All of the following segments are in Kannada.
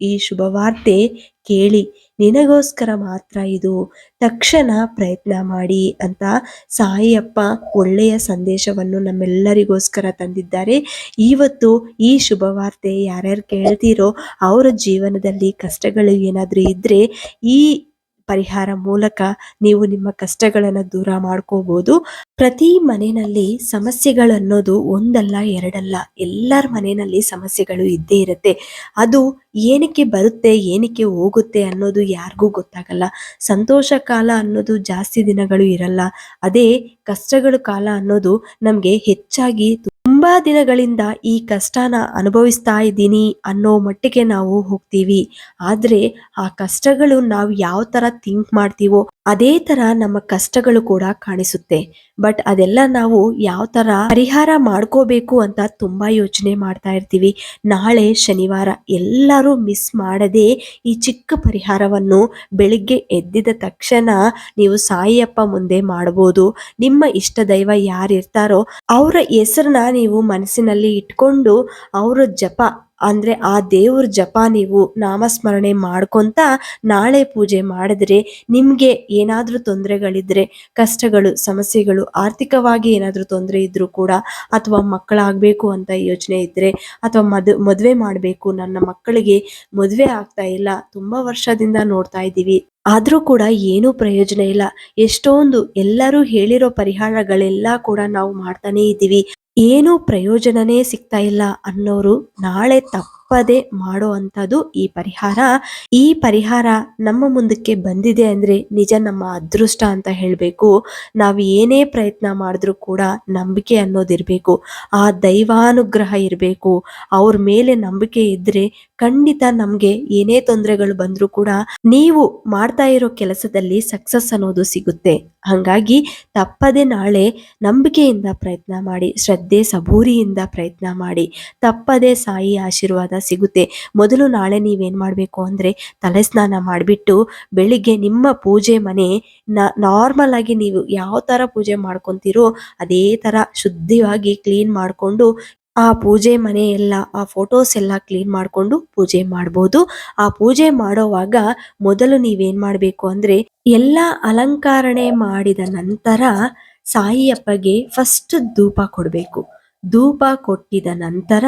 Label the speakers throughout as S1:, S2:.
S1: ಈ ಶುಭವಾರ್ತೆ ಕೇಳಿ. ನಿನಗೋಸ್ಕರ ಮಾತ್ರ ಇದು. ತಕ್ಷಣ ಪ್ರಯತ್ನ ಮಾಡಿ ಅಂತ ಸಾಯಿಯಪ್ಪ ಒಳ್ಳೆಯ ಸಂದೇಶವನ್ನು ನಮ್ಮೆಲ್ಲರಿಗೋಸ್ಕರ ತಂದಿದ್ದಾರೆ. ಇವತ್ತು ಈ ಶುಭವಾರ್ತೆ ಯಾರ್ಯಾರು ಕೇಳ್ತೀರೋ ಅವರ ಜೀವನದಲ್ಲಿ ಕಷ್ಟಗಳು ಏನಾದರೂ ಇದ್ದರೆ ಈ ಪರಿಹಾರ ಮೂಲಕ ನೀವು ನಿಮ್ಮ ಕಷ್ಟಗಳನ್ನು ದೂರ ಮಾಡ್ಕೋಬಹುದು ಪ್ರತಿ ಮನೆಯಲ್ಲಿ ಸಮಸ್ಯೆಗಳನ್ನೋದು ಒಂದಲ್ಲ, ಎರಡಲ್ಲ, ಎಲ್ಲರ ಮನೆಯಲ್ಲಿ ಸಮಸ್ಯೆಗಳು ಇದ್ದೇ ಇರುತ್ತೆ. ಅದು ಏನಕ್ಕೆ ಬರುತ್ತೆ, ಏನಕ್ಕೆ ಹೋಗುತ್ತೆ ಅನ್ನೋದು ಯಾರಿಗೂ ಗೊತ್ತಾಗಲ್ಲ. ಸಂತೋಷ ಕಾಲ ಅನ್ನೋದು ಜಾಸ್ತಿ ದಿನಗಳು ಇರಲ್ಲ. ಅದೇ ಕಷ್ಟಗಳ ಕಾಲ ಅನ್ನೋದು ನಮಗೆ ಹೆಚ್ಚಾಗಿ ತುಂಬಾ ದಿನಗಳಿಂದ ಈ ಕಷ್ಟನ ಅನುಭವಿಸ್ತಾ ಇದ್ದೀನಿ ಅನ್ನೋ ಮಟ್ಟಿಗೆ ನಾವು ಹೋಗ್ತೀವಿ. ಆದ್ರೆ ಆ ಕಷ್ಟಗಳು ನಾವು ಯಾವ ತರ ಥಿಂಕ್ ಮಾಡ್ತೀವೋ ಅದೇ ತರ ನಮ್ಮ ಕಷ್ಟಗಳು ಕೂಡ ಕಾಣಿಸುತ್ತೆ. ಬಟ್ ಅದೆಲ್ಲ ನಾವು ಯಾವ ತರ ಪರಿಹಾರ ಮಾಡ್ಕೋಬೇಕು ಅಂತ ತುಂಬಾ ಯೋಚನೆ ಮಾಡ್ತಾ ಇರ್ತೀವಿ. ನಾಳೆ ಶನಿವಾರ ಎಲ್ಲರೂ ಮಿಸ್ ಮಾಡದೆ ಈ ಚಿಕ್ಕ ಪರಿಹಾರವನ್ನು ಬೆಳಿಗ್ಗೆ ಎದ್ದಿದ ತಕ್ಷಣ ನೀವು ಸಾಯಿಯಪ್ಪ ಮುಂದೆ ಮಾಡಬಹುದು ನಿಮ್ಮ ಇಷ್ಟ ದೈವ ಯಾರಿರ್ತಾರೋ ಅವರ ಹೆಸರನ್ನ ನೀವು ಮನಸ್ಸಿನಲ್ಲಿ ಇಟ್ಕೊಂಡು ಅವರ ಜಪ ಅಂದ್ರೆ ಆ ದೇವ್ರ ಜಪ ನೀವು ನಾಮಸ್ಮರಣೆ ಮಾಡ್ಕೊಂತ ನಾಳೆ ಪೂಜೆ ಮಾಡಿದ್ರೆ ನಿಮ್ಗೆ ಏನಾದರೂ ತೊಂದರೆಗಳಿದ್ರೆ, ಕಷ್ಟಗಳು, ಸಮಸ್ಯೆಗಳು, ಆರ್ಥಿಕವಾಗಿ ಏನಾದರೂ ತೊಂದರೆ ಇದ್ದರೂ ಕೂಡ ಅಥವಾ ಮಕ್ಕಳಾಗಬೇಕು ಅಂತ ಯೋಚನೆ ಇದ್ರೆ ಅಥವಾ ಮದ್, ಮದ್ವೆ ಮಾಡ್ಬೇಕು, ನನ್ನ ಮಕ್ಕಳಿಗೆ ಮದುವೆ ಆಗ್ತಾ ಇಲ್ಲ, ತುಂಬಾ ವರ್ಷದಿಂದ ನೋಡ್ತಾ ಇದ್ದೀವಿ, ಆದ್ರೂ ಕೂಡ ಏನೂ ಪ್ರಯೋಜನ ಇಲ್ಲ. ಎಷ್ಟೊಂದು ಎಲ್ಲರೂ ಹೇಳಿರೋ ಪರಿಹಾರಗಳೆಲ್ಲ ಕೂಡ ನಾವು ಮಾಡ್ತಾನೆ ಇದ್ದೀವಿ. ಏನೂ ಪ್ರಯೋಜನನೇ ಸಿಗ್ತಾ ಇಲ್ಲ ಅನ್ನೋರು ನಾಳೆ ತಪ್ಪದೆ ಮಾಡೋ ಅಂಥದ್ದು ಈ ಪರಿಹಾರ. ಈ ಪರಿಹಾರ ನಮ್ಮ ಮುಂದಕ್ಕೆ ಬಂದಿದೆ ಅಂದ್ರೆ ನಿಜ ನಮ್ಮ ಅದೃಷ್ಟ ಅಂತ ಹೇಳಬೇಕು. ನಾವು ಏನೇ ಪ್ರಯತ್ನ ಮಾಡಿದ್ರೂ ಕೂಡ ನಂಬಿಕೆ ಅನ್ನೋದಿರ್ಬೇಕು ಆ ದೈವಾನುಗ್ರಹ ಇರಬೇಕು. ಅವ್ರ ಮೇಲೆ ನಂಬಿಕೆ ಇದ್ರೆ ಖಂಡಿತ ನಮ್ಗೆ ಏನೇ ತೊಂದರೆಗಳು ಬಂದ್ರೂ ಕೂಡ ನೀವು ಮಾಡ್ತಾ ಇರೋ ಕೆಲಸದಲ್ಲಿ ಸಕ್ಸಸ್ ಅನ್ನೋದು ಸಿಗುತ್ತೆ. ಹಂಗಾಗಿ ತಪ್ಪದೆ ನಾಳೆ ನಂಬಿಕೆಯಿಂದ ಪ್ರಯತ್ನ ಮಾಡಿ, ಶ್ರದ್ಧೆ, ಸಬೂರಿಯಿಂದ ಪ್ರಯತ್ನ ಮಾಡಿ, ತಪ್ಪದೆ ಸಾಯಿ ಆಶೀರ್ವಾದ ಸಿಗುತ್ತೆ. ಮೊದಲು ನಾಳೆ ನೀವೇನು ಮಾಡಬೇಕು ಅಂದ್ರೆ ತಲೆ ಸ್ನಾನ ಮಾಡಿಬಿಟ್ಟು ಬೆಳಿಗ್ಗೆ ನಿಮ್ಮ ಪೂಜೆ ಮನೆ ನಾರ್ಮಲ್ ಆಗಿ ನೀವು ಯಾವ ತರ ಪೂಜೆ ಮಾಡ್ಕೊಂತೀರೋ ಅದೇ ತರ ಶುದ್ಧವಾಗಿ ಕ್ಲೀನ್ ಮಾಡಿಕೊಂಡು ಆ ಪೂಜೆ ಮನೆ ಎಲ್ಲ, ಆ ಫೋಟೋಸ್ ಎಲ್ಲ ಕ್ಲೀನ್ ಮಾಡಿಕೊಂಡು ಪೂಜೆ ಮಾಡ್ಬೋದು. ಆ ಪೂಜೆ ಮಾಡೋವಾಗ ಮೊದಲು ನೀವೇನು ಮಾಡಬೇಕು ಅಂದ್ರೆ ಎಲ್ಲ ಅಲಂಕಾರಣೆ ಮಾಡಿದ ನಂತರ ಸಾಯಿಯಪ್ಪಗೆ ಫಸ್ಟ್ ಧೂಪ ಕೊಡಬೇಕು. ಧೂಪ ಕೊಟ್ಟಿದ ನಂತರ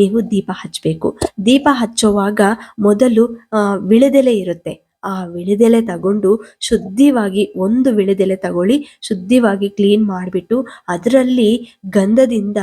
S1: ನೀವು ದೀಪ ಹಚ್ಚಬೇಕು. ದೀಪ ಹಚ್ಚುವಾಗ ಮೊದಲು ವಿಳೆದೆಲೆ ಇರುತ್ತೆ. ಆ ವಿಳೆದೆಲೆ ತಗೊಂಡು ಶುದ್ಧವಾಗಿ ಒಂದು ವಿಳೆದೆಲೆ ತಗೊಳ್ಳಿ, ಶುದ್ಧವಾಗಿ ಕ್ಲೀನ್ ಮಾಡಿಬಿಟ್ಟು ಅದರಲ್ಲಿ ಗಂಧದಿಂದ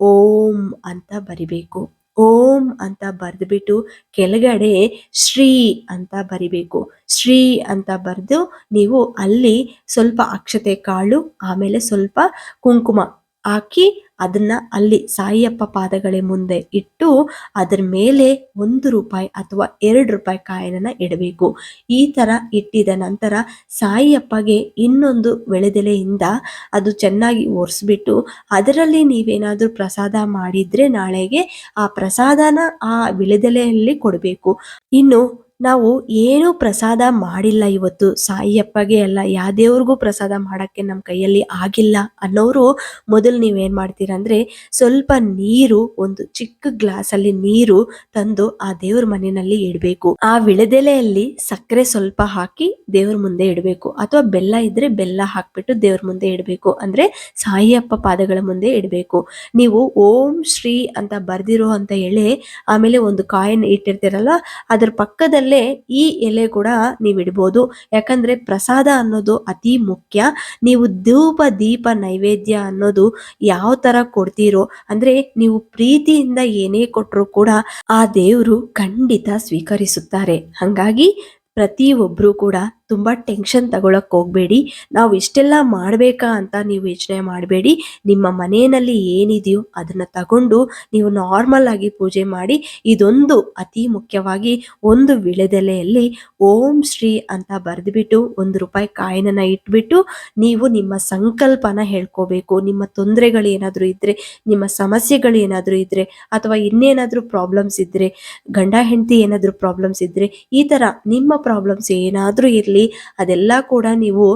S1: ಓಂ ಅಂತ ಬರಿಬೇಕು. ಓಂ ಅಂತ ಬರೆದ್ಬಿಟ್ಟು ಕೆಳಗಡೆ ಶ್ರೀ ಅಂತ ಬರಿಬೇಕು. ಶ್ರೀ ಅಂತ ಬರೆದು ನೀವು ಅಲ್ಲಿ ಸ್ವಲ್ಪ ಅಕ್ಷತೆ ಕಾಳು, ಆಮೇಲೆ ಸ್ವಲ್ಪ ಕುಂಕುಮ ಹಾಕಿ ಅದನ್ನ ಅಲ್ಲಿ ಸಾಯಿಯಪ್ಪ ಪಾದಗಳೇ ಮುಂದೆ ಇಟ್ಟು ಅದರ ಮೇಲೆ ಒಂದು ರೂಪಾಯಿ ಅಥವಾ ಎರಡು ರೂಪಾಯಿ ಕಾಯನ್ನ ಇಡಬೇಕು. ಈ ತರ ಇಟ್ಟಿದ ನಂತರ ಸಾಯಿಯಪ್ಪಗೆ ಇನ್ನೊಂದು ಬೆಳೆದೆಲೆಯಿಂದ ಅದು ಚೆನ್ನಾಗಿ ಒರೆಸ್ಬಿಟ್ಟು ಅದರಲ್ಲಿ ನೀವೇನಾದ್ರೂ ಪ್ರಸಾದ ಮಾಡಿದ್ರೆ ನಾಳೆಗೆ ಆ ಪ್ರಸಾದನ ಆ ವಿಳೆದೆಲೆಯಲ್ಲಿ ಕೊಡಬೇಕು. ಇನ್ನು ನಾವು ಏನೂ ಪ್ರಸಾದ ಮಾಡಿಲ್ಲ ಇವತ್ತು. ಸಾಯಿಯಪ್ಪಗೆ ಅಲ್ಲ ಯಾವ ದೇವ್ರಿಗೂ ಪ್ರಸಾದ ಮಾಡೋಕ್ಕೆ ನಮ್ಮ ಕೈಯಲ್ಲಿ ಆಗಿಲ್ಲ ಅನ್ನೋರು ಮೊದಲು ನೀವೇನು ಮಾಡ್ತೀರಾ ಅಂದ್ರೆ ಸ್ವಲ್ಪ ನೀರು, ಒಂದು ಚಿಕ್ಕ ಗ್ಲಾಸಲ್ಲಿ ನೀರು ತಂದು ಆ ದೇವ್ರ ಮನೆಯಲ್ಲಿ ಇಡಬೇಕು. ಆ ವಿಳೆದೆಲೆಯಲ್ಲಿ ಸಕ್ಕರೆ ಸ್ವಲ್ಪ ಹಾಕಿ ದೇವ್ರ ಮುಂದೆ ಇಡಬೇಕು. ಅಥವಾ ಬೆಲ್ಲ ಇದ್ರೆ ಬೆಲ್ಲ ಹಾಕ್ಬಿಟ್ಟು ದೇವ್ರ ಮುಂದೆ ಇಡಬೇಕು. ಅಂದ್ರೆ ಸಾಯಿಯಪ್ಪ ಪಾದಗಳ ಮುಂದೆ ಇಡಬೇಕು. ನೀವು ಓಂ ಶ್ರೀ ಅಂತ ಬರ್ದಿರೋ ಅಂತ ಎಳೆ ಆಮೇಲೆ ಒಂದು ಕಾಯಿನ್ ಇಟ್ಟಿರ್ತೀರಲ್ಲ, ಅದ್ರ ಪಕ್ಕದಲ್ಲೇ ಈ ಎಲೆ ಕೂಡ ನೀವು ಇಡ್ಬೋದು. ಯಾಕಂದ್ರೆ ಪ್ರಸಾದ ಅನ್ನೋದು ಅತಿ ಮುಖ್ಯ. ನೀವು ಧೂಪ, ದೀಪ, ನೈವೇದ್ಯ ಅನ್ನೋದು ಯಾವ ತರ ಕೊಡ್ತೀರೋ, ಅಂದ್ರೆ ನೀವು ಪ್ರೀತಿಯಿಂದ ಏನೇ ಕೊಟ್ಟರು ಕೂಡ ಆ ದೇವರು ಖಂಡಿತ ಸ್ವೀಕರಿಸುತ್ತಾರೆ. ಹಾಗಾಗಿ ಪ್ರತಿಯೊಬ್ಬರೂ ಕೂಡ ತುಂಬಾ ಟೆನ್ಷನ್ ತಗೊಳಕ್ಕೆ ಹೋಗ್ಬೇಡಿ. ನಾವು ಇಷ್ಟೆಲ್ಲ ಮಾಡಬೇಕಾ ಅಂತ ನೀವು ಯೋಚನೆ ಮಾಡಬೇಡಿ. ನಿಮ್ಮ ಮನೆಯಲ್ಲಿ ಏನಿದೆಯೋ ಅದನ್ನ ತಗೊಂಡು ನೀವು ನಾರ್ಮಲ್ ಆಗಿ ಪೂಜೆ ಮಾಡಿ, ಇದೊಂದು ಅತಿ ಮುಖ್ಯವಾಗಿ ಒಂದು ವಿಳೆದೆಲೆಯಲ್ಲಿ ಓಂ ಶ್ರೀ ಅಂತ ಬರೆದುಬಿಟ್ಟು ಒಂದು ರೂಪಾಯಿ ಕಾಯಿನನ್ನ ಇಟ್ಬಿಟ್ಟು ನೀವು ನಿಮ್ಮ ಸಂಕಲ್ಪನ ಹೇಳ್ಕೋಬೇಕು. ನಿಮ್ಮ ತೊಂದರೆಗಳು ಏನಾದರೂ ಇದ್ರೆ, ನಿಮ್ಮ ಸಮಸ್ಯೆಗಳು ಏನಾದರೂ ಇದ್ರೆ, ಅಥವಾ ಇನ್ನೇನಾದರೂ ಪ್ರಾಬ್ಲಮ್ಸ್ ಇದ್ರೆ, ಗಂಡ ಹೆಂಡತಿ ಏನಾದರೂ ಪ್ರಾಬ್ಲಮ್ಸ್ ಇದ್ರೆ, ಈ ಥರ ನಿಮ್ಮ ಪ್ರಾಬ್ಲಮ್ಸ್ ಏನಾದರೂ ಇರಲಿ. ಅದೆಲ್ಲ ಕೂಡ ನೀವು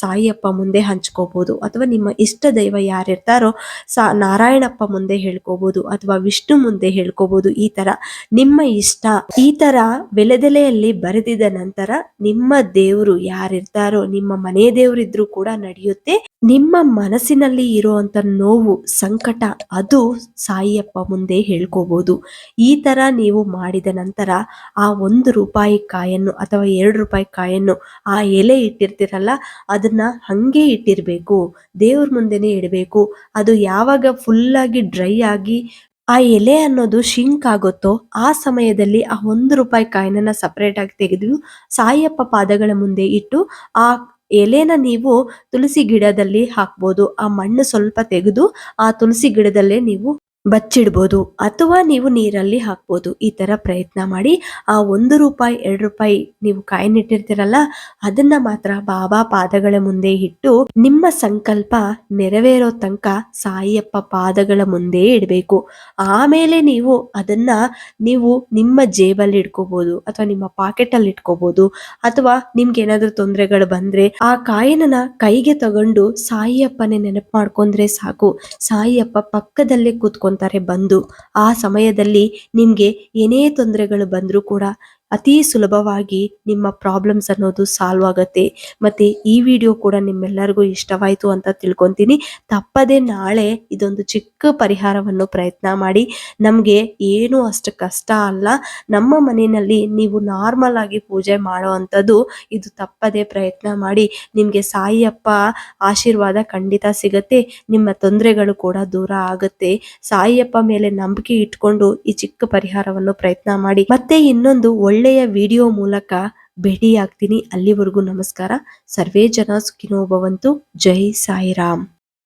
S1: ಸಾಯಿಯಪ್ಪ ಮುಂದೆ ಹಂಚ್ಕೋಬಹುದು ಅಥವಾ ನಿಮ್ಮ ಇಷ್ಟ ದೈವ ಯಾರಿರ್ತಾರೋ ಸಾ, ನಾರಾಯಣಪ್ಪ ಮುಂದೆ ಹೇಳ್ಕೋಬಹುದು ಅಥವಾ ವಿಷ್ಣು ಮುಂದೆ ಹೇಳ್ಕೋಬಹುದು ಈ ತರ ನಿಮ್ಮ ಇಷ್ಟ, ಈ ತರ ಬೆಲೆದೆಲೆಯಲ್ಲಿ ಬರೆದಿದ ನಂತರ ನಿಮ್ಮ ದೇವರು ಯಾರಿರ್ತಾರೋ, ನಿಮ್ಮ ಮನೆ ದೇವರಿದ್ರು ಕೂಡ ನಡೆಯುತ್ತೆ. ನಿಮ್ಮ ಮನಸ್ಸಿನಲ್ಲಿ ಇರುವಂತ ನೋವು, ಸಂಕಟ, ಅದು ಸಾಯಿಯಪ್ಪ ಮುಂದೆ ಹೇಳ್ಕೋಬೋದು. ಈ ತರ ನೀವು ಮಾಡಿದ ನಂತರ ಆ ಒಂದು ರೂಪಾಯಿ ಕಾಯನ್ನು ಅಥವಾ ಎರಡು ರೂಪಾಯಿ ಕಾಯನ್ನು ಆ ಎಲೆ ಇಟ್ಟಿರ್ತೀರಲ್ಲ, ಅದನ್ನ ಹಾಗೆ ಇಟ್ಟಿರಬೇಕು, ದೇವ್ರ ಮುಂದೆನೇ ಇಡಬೇಕು. ಅದು ಯಾವಾಗ ಫುಲ್ ಆಗಿ ಡ್ರೈ ಆಗಿ ಆ ಎಲೆ ಅನ್ನೋದು ಶಿಂಕ್ ಆಗುತ್ತೋ ಆ ಸಮಯದಲ್ಲಿ ಆ ಒಂದು ರೂಪಾಯಿ ಕಾಯಿನನ್ನ ಸಪರೇಟ್ ಆಗಿ ತೆಗೆದು ಸಾಯಪ್ಪ ಪಾದಗಳ ಮುಂದೆ ಇಟ್ಟು ಆ ಎಲೆನ ನೀವು ತುಳಸಿ ಗಿಡದಲ್ಲಿ ಹಾಕ್ಬೋದು. ಆ ಮಣ್ಣು ಸ್ವಲ್ಪ ತೆಗೆದು ಆ ತುಳಸಿ ಗಿಡದಲ್ಲೇ ನೀವು ಬಚ್ಚಿಡ್ಬೋದು ಅಥವಾ ನೀವು ನೀರಲ್ಲಿ ಹಾಕ್ಬೋದು. ಈ ಥರ ಪ್ರಯತ್ನ ಮಾಡಿ. ಆ ಒಂದು ರೂಪಾಯಿ, ಎರಡು ರೂಪಾಯಿ ನೀವು ಕಾಯಿನಿಟ್ಟಿರ್ತೀರಲ್ಲ, ಅದನ್ನ ಮಾತ್ರ ಬಾಬಾ ಪಾದಗಳ ಮುಂದೆ ಇಟ್ಟು ನಿಮ್ಮ ಸಂಕಲ್ಪ ನೆರವೇರೋ ತನಕ ಸಾಯಿಯಪ್ಪ ಪಾದಗಳ ಮುಂದೆ ಇಡಬೇಕು. ಆಮೇಲೆ ನೀವು ಅದನ್ನ ನೀವು ನಿಮ್ಮ ಜೇಬಲ್ಲಿ ಇಟ್ಕೋಬಹುದು ಅಥವಾ ನಿಮ್ಮ ಪಾಕೆಟ್ ಅಲ್ಲಿ ಅಥವಾ ನಿಮ್ಗೆ ಏನಾದರೂ ತೊಂದರೆಗಳು ಬಂದ್ರೆ ಆ ಕಾಯಿನನ ಕೈಗೆ ತಗೊಂಡು ಸಾಯಿಯಪ್ಪನೇ ನೆನಪು ಮಾಡ್ಕೊಂಡ್ರೆ ಸಾಕು. ಸಾಯಿಯಪ್ಪ ಪಕ್ಕದಲ್ಲೇ ಕೂತ್ಕೊಂತಾರೆ ಬಂದು ಆ ಸಮಯದಲ್ಲಿ ನಿಮಗೆ ಏನೇ ತೊಂದರೆಗಳು ಬಂದರೂ ಕೂಡ ಅತಿ ಸುಲಭವಾಗಿ ನಿಮ್ಮ ಪ್ರಾಬ್ಲಮ್ಸ್ ಅನ್ನೋದು ಸಾಲ್ವ್ ಆಗುತ್ತೆ. ಮತ್ತೆ ಈ ವಿಡಿಯೋ ಕೂಡ ನಿಮ್ಮೆಲ್ಲರಿಗೂ ಇಷ್ಟವಾಯಿತು ಅಂತ ತಿಳ್ಕೊಂತೀನಿ. ತಪ್ಪದೆ ನಾಳೆ ಇದೊಂದು ಚಿಕ್ಕ ಪರಿಹಾರವನ್ನು ಪ್ರಯತ್ನ ಮಾಡಿ. ನಮಗೆ ಏನು ಅಷ್ಟು ಕಷ್ಟ ಅಲ್ಲ. ನಮ್ಮ ಮನೆಯಲ್ಲಿ ನೀವು ನಾರ್ಮಲ್ ಆಗಿ ಪೂಜೆ ಮಾಡೋ ಅಂಥದ್ದು ಇದು ತಪ್ಪದೆ ಪ್ರಯತ್ನ ಮಾಡಿ. ನಿಮಗೆ ಸಾಯಿಯಪ್ಪ ಆಶೀರ್ವಾದ ಖಂಡಿತ ಸಿಗತ್ತೆ. ನಿಮ್ಮ ತೊಂದರೆಗಳು ಕೂಡ ದೂರ ಆಗುತ್ತೆ. ಸಾಯಿಯಪ್ಪ ಮೇಲೆ ನಂಬಿಕೆ ಇಟ್ಕೊಂಡು ಈ ಚಿಕ್ಕ ಪರಿಹಾರವನ್ನು ಪ್ರಯತ್ನ ಮಾಡಿ. ಮತ್ತೆ ಇನ್ನೊಂದು ಒಳ್ಳೆಯ ವಿಡಿಯೋ ಮೂಲಕ ಭೇಟಿಯಾಗ್ತೀನಿ. ಅಲ್ಲಿವರೆಗೂ ನಮಸ್ಕಾರ. ಸರ್ವೇ ಜನ ಸುಖಿನೋ ಭವಂತು. ಜೈ ಸಾಯಿರಾಮ್.